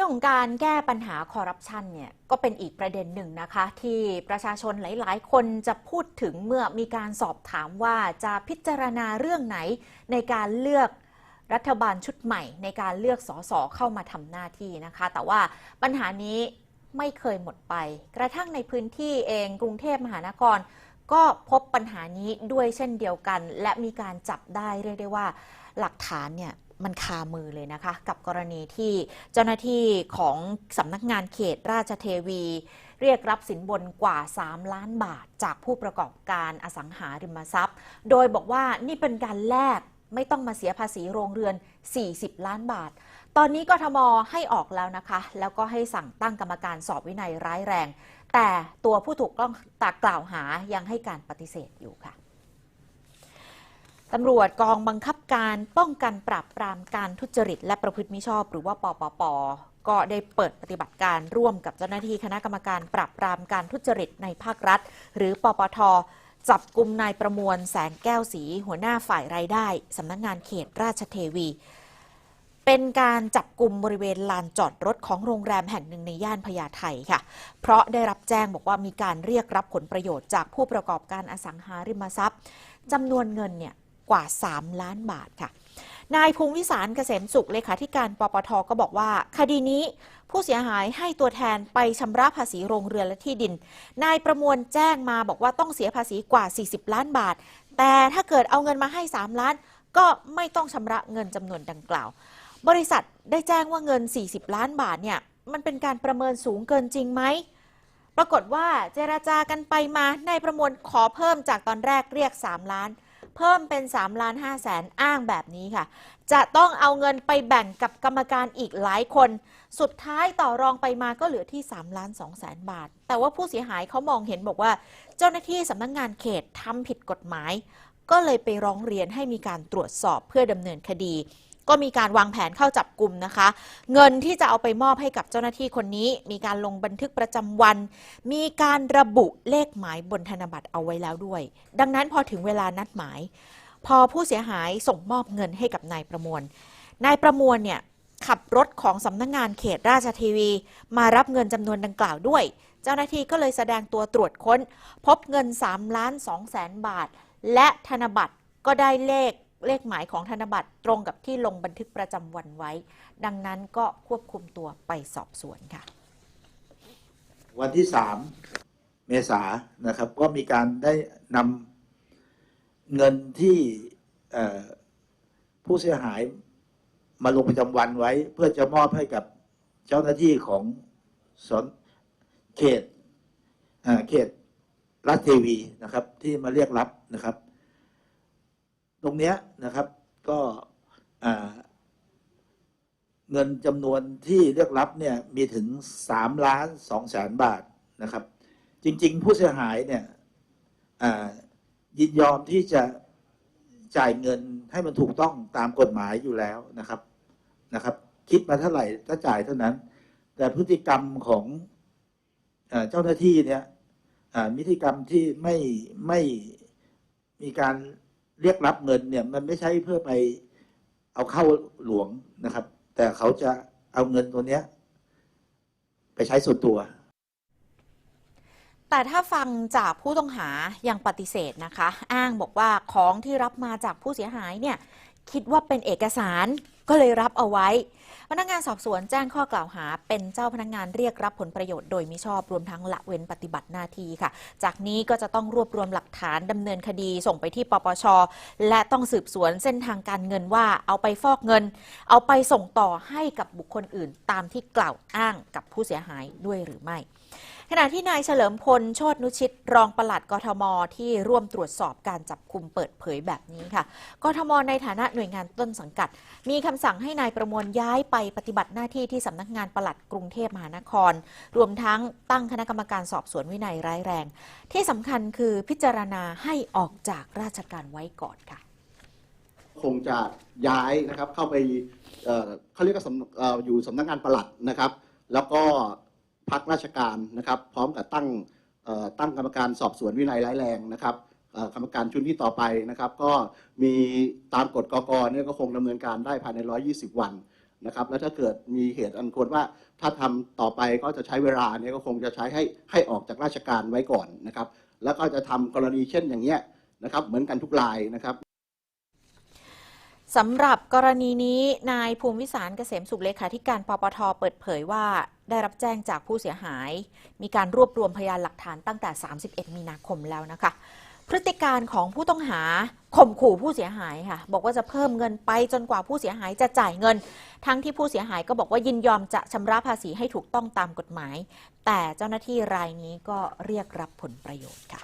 รื่องของการแก้ปัญหาคอร์รัปชันเนี่ยก็เป็นอีกประเด็นหนึ่งนะคะ ที่ประชาชนหลาย ๆ คนจะพูดถึงเมื่อมีการสอบถามว่าจะพิจารณาเรื่องไหนในการเลือกรัฐบาลชุดใหม่ ในการเลือกสสเข้ามาทำหน้าที่นะคะ แต่ว่าปัญหานี้ไม่เคยหมดไป กระทั่งในพื้นที่เองกรุงเทพมหานคร ก็พบปัญหานี้ด้วยเช่นเดียวกัน และมีการจับได้เรียกได้ว่าหลักฐานเนี่ย มันคามือเลยนะคะ กับกรณีที่เจ้าหน้าที่ของสำนักงานเขตราชเทวี เรียกรับสินบนกว่า 3 ล้านบาท จากผู้ประกอบการอสังหาริมทรัพย์ โดยบอกว่านี่เป็นการแลกไม่ต้องมาเสียภาษีโรงเรือน 40 ล้านบาท ตอนนี้กทมให้ออกแล้วนะคะ แล้วก็ให้สั่งตั้งกรรมการสอบวินัยร้ายแรง แต่ตัวผู้ถูกต้องตากล่าวหายังให้การปฏิเสธอยู่ค่ะ ตำรวจกองบังคับการป้องกันปราบปรามการทุจริต และประพฤติมิชอบ หรือว่าปปป ก็ได้เปิดปฏิบัติการร่วมกับเจ้าหน้าที่คณะกรรมการปราบปรามการทุจริตในภาครัฐ หรือปปท จับกลุ่มนายประมวลแสงแก้วสี หัวหน้าฝ่ายรายได้สำนักงงานเขตราชเทวี เป็นการจับกลุ่มบริเวณลานจอดรถของโรงแรมแห่งหนึ่งในย่านพญาไทค่ะ เพราะได้รับแจ้งบอกว่ามีการเรียกรับผลประโยชน์จากผู้ประกอบการอสังหาริมทรัพย์จำนวนเงินเนี่ย กว่า 3 ล้านบาทค่ะนายพงวิสารเกษมสุขเลขาธิการปปทก็บอกว่า คดีนี้ผู้เสียหายให้ตัวแทนไปชำระภาษีโรงเรือนและที่ดิน นายประมวลแจ้งมาบอกว่าต้องเสียภาษีกว่า 40 ล้านบาท แต่ถ้าเกิดเอาเงินมาให้ 3 ล้าน ก็ไม่ต้องชำระเงินจำนวนดังกล่าว บริษัทได้แจ้งว่าเงิน 40 ล้านบาทเนี่ยมันเป็นการประเมินสูงเกินจริงไหมปรากฏว่าเจราจากันไปมานายประมวลขอเพิ่มจากตอนแรกเรียก 3 ล้าน เพิ่มเป็น3ล้าน5แสนอ้างแบบนี้ค่ะ จะต้องเอาเงินไปแบ่งกับกรรมการอีกหลายคน สุดท้ายต่อรองไปมาก็เหลือที่3ล้าน2แสนบาท แต่ว่าผู้เสียหายเขามองเห็นบอกว่า เจ้าหน้าที่สำนักงงานเขตทำผิดกฎหมาย ก็เลยไปร้องเรียนให้มีการตรวจสอบเพื่อดำเนินคดี ก็มีการวางแผนเข้าจับกลุ่มนะคะ เงินที่จะเอาไปมอบให้กับเจ้าหน้าที่คนนี้ มีการลงบันทึกประจำวัน มีการระบุเลขหมายบนธนบัตรเอาไว้แล้วด้วย ดังนั้นพอถึงเวลานัดหมาย พอผู้เสียหายส่งมอบเงินให้กับนายประมวล นายประมวลเนี่ยขับรถของสำนักงงานเขตราชทีวี มารับเงินจำนวนดังกล่าวด้วย เจ้าหน้าที่ก็เลยแสดงตัวตรวจค้น พบเงิน3ล้าน2แสนบาท และธนบัตรก็ได้เลข เลขหมายของธนบัตรตรงกับที่ลงบันทึกประจำวันไว้ ดังนั้นก็ควบคุมตัวไปสอบสวนค่ะ วันที่สามเมษานะครับ ก็มีการได้นำเงินที่ผู้เสียหายมาลงประจำวันไว้ เพื่อจะมอบให้กับเจ้าหน้าที่ของสนเขตอ่อเขตรัฐเทวีนะครับ ที่มาเรียกรับนะครับ ตรงเนี้ยนะครับ ก็เงินจำนวนที่เรียกรับเนี่ยมีถึง3ล้าน2แสนบาทนะครับ จริง ๆ ผู้เสียหายเนี่ยยินยอมที่จะจ่ายเงินให้มันถูกต้องตามกฎหมายอยู่แล้วนะครับนะครับ คิดมาเท่าไหร่ถ้าจ่ายเท่านั้น แต่พฤติกรรมของเอเจ้าหน้าที่เนี่ยอ่าพฤติกรรมที่ไม่ไม่มีการ เรียกรับเงินเนี่ยมันไม่ใช่เพื่อไปเอาเข้าหลวงนะครับ แต่เขาจะเอาเงินตัวเนี้ย ไปใช้ส่วนตัว แต่ถ้าฟังจากผู้ต้องหายังปฏิเสธนะคะ อ้างบอกว่าของที่รับมาจากผู้เสียหายเนี่ย คิดว่าเป็นเอกสาร ก็เลยรับเอาไว้ พนักงานสอบสวนแจ้งข้อกล่าวหา เป็นเจ้าพนักงานเรียกรับผลประโยชน์โดยมิชอบรวมทั้งละเว้นปฏิบัติหน้าที่ค่ะ จากนี้ก็จะต้องรวบรวมหลักฐานดำเนินคดีส่งไปที่ปปช และต้องสืบสวนเส้นทางการเงินว่าเอาไปฟอกเงิน เอาไปส่งต่อให้กับบุคคลอื่น ตามที่กล่าวอ้างกับผู้เสียหายด้วยหรือไม่ขณะที่นายเฉลิมพล โชตนุชิต รองปลัดกทม ที่ร่วมตรวจสอบการจับคุมเปิดเผยแบบนี้ค่ะ กทม ในฐานะหน่วยงานต้นสังกัด มีคำสั่งให้นายประมวลย้ายไปปฏิบัติหน้าที่ที่สำนักงานปลัดกรุงเทพมหานคร รวมทั้งตั้งคณะกรรมการสอบสวนวินัยร้ายแรง ที่สำคัญคือพิจารณาให้ออกจากราชการไว้ก่อนค่ะ คงจะย้ายนะครับเข้าไปเอ่อเขาเรียกว่าสำเอ่ออยู่สำนักงานปลัดนะครับ แล้วก็ พักราชการนะครับ พร้อมกับตั้งตั้งกรรมการสอบสวนวินัยร้ายแรงนะครับกรรมการชุดนี้ต่อไปนะครับ ก็มีตามกฎกกเนี่ยก็คงดำเนินการได้ภายใน 120 วันนะครับ แล้วถ้าเกิดมีเหตุอันควรว่าถ้าทำต่อไปก็จะใช้เวลาเนี่ยก็คงจะใช้ให้ให้ออกจากราชการไว้ก่อนนะครับ แล้วก็จะทำกรณีเช่นอย่างเงี้ยนะครับ เหมือนกันทุกรายนะครับ สำหรับกรณีนี้นายภูมิวิสารเกษมสุขเลขาธิการปปทเปิดเผยว่าได้รับแจ้งจากผู้เสียหาย มีการรวบรวมพยานหลักฐานตั้งแต่ 31 มีนาคมแล้วนะคะ พฤติการของผู้ต้องหาข่มขู่ผู้เสียหายค่ะ บอกว่าจะเพิ่มเงินไปจนกว่าผู้เสียหายจะจ่ายเงิน ทั้งที่ผู้เสียหายก็บอกว่ายินยอมจะชำระภาษีให้ถูกต้องตามกฎหมาย แต่เจ้าหน้าที่รายนี้ก็เรียกรับผลประโยชน์ค่ะ